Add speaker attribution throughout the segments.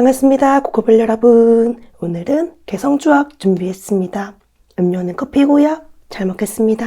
Speaker 1: 반갑습니다. 코코볼 여러분. 오늘은 개성주악 준비했습니다. 음료는 커피고요. 잘 먹겠습니다.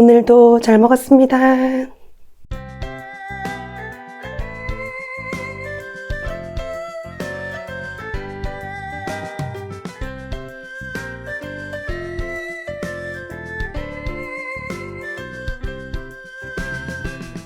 Speaker 1: 오늘도 잘 먹었습니다.